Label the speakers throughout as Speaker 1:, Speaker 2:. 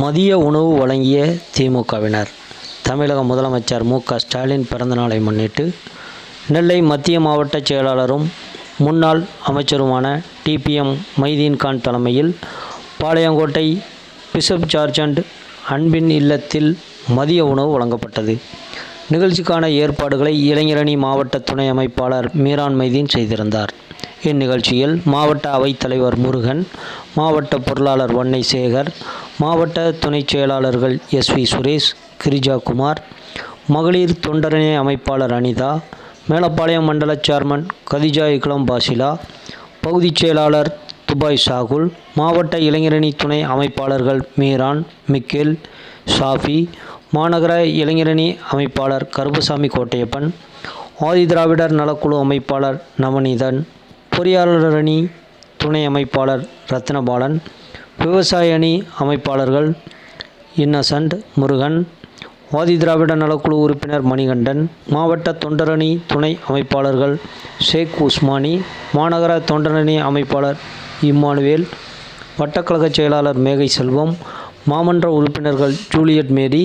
Speaker 1: மதிய உணவு வழங்கிய திமுகவினர். தமிழக முதலமைச்சர் மு க ஸ்டாலின் பிறந்தநாளை முன்னிட்டு நெல்லை மத்திய மாவட்ட செயலாளரும் முன்னாள் அமைச்சருமான டிபிஎம் மைதீன்கான் தலைமையில் பாளையங்கோட்டை பிஷப் ஜார்ஜ் அன்பின் இல்லத்தில் மதிய உணவு வழங்கப்பட்டது. நிகழ்ச்சிக்கான ஏற்பாடுகளை இளைஞரணி மாவட்ட துணை அமைப்பாளர் மீரான் மைதீன் செய்திருந்தார். இந்நிகழ்ச்சியில் மாவட்ட அவைத்தலைவர் முருகன் மாவட்ட பொருளாளர் வன்னை சேகர் மாவட்ட துணைச் செயலாளர்கள் எஸ் வி சுரேஷ் கிரிஜா குமார் மகளிர் தொண்டரணி அமைப்பாளர் அனிதா மேலப்பாளையம் மண்டல சேர்மன் கதிஜா இக்லம் பாசிலா பகுதிச் செயலாளர் துபாய் சாகுல் மாவட்ட இளைஞரணி துணை அமைப்பாளர்கள் மீரான் மிக்கேல் ஷாஃபி மாநகர இளைஞரணி அமைப்பாளர் கருப்புசாமி கோட்டையப்பன் ஆதிதிராவிடர் நலக்குழு அமைப்பாளர் நவநீதன் பொறியாளர் அணி துணை அமைப்பாளர் ரத்னபாலன் விவசாய அணி அமைப்பாளர்கள் இன்னசென்ட் முருகன் ஆதிதிராவிட நலக்குழு உறுப்பினர் மணிகண்டன் மாவட்ட தொண்டரணி துணை அமைப்பாளர்கள் ஷேக் உஸ்மானி மாநகர தொண்டரணி அமைப்பாளர் இம்மானுவேல் வட்டக்கழக செயலாளர் மேகை செல்வம் மாமன்ற உறுப்பினர்கள் ஜூலியட் மேரி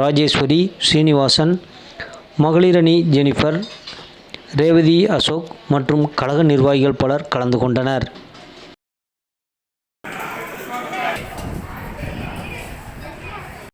Speaker 1: ராஜேஸ்வரி சீனிவாசன் மகளிரணி ஜெனிஃபர் ரேவதி அசோக் மற்றும் கழக நிர்வாகிகள் பலர் கலந்து கொண்டனர்.